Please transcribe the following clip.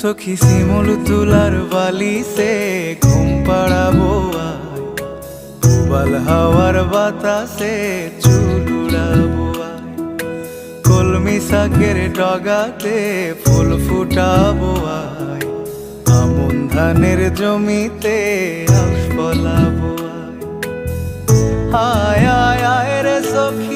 সখী শিমুল তুলার বালিসে ঘুম পাড়াবো আয় হাওয়ার বাতাসে চুল উড়াবো কলমি শাকের ডগাতে ফুল ফুটাবো আয় আমন ধানের জমিতে আউশ ফলাবো আয় আয় আয় রে সখী।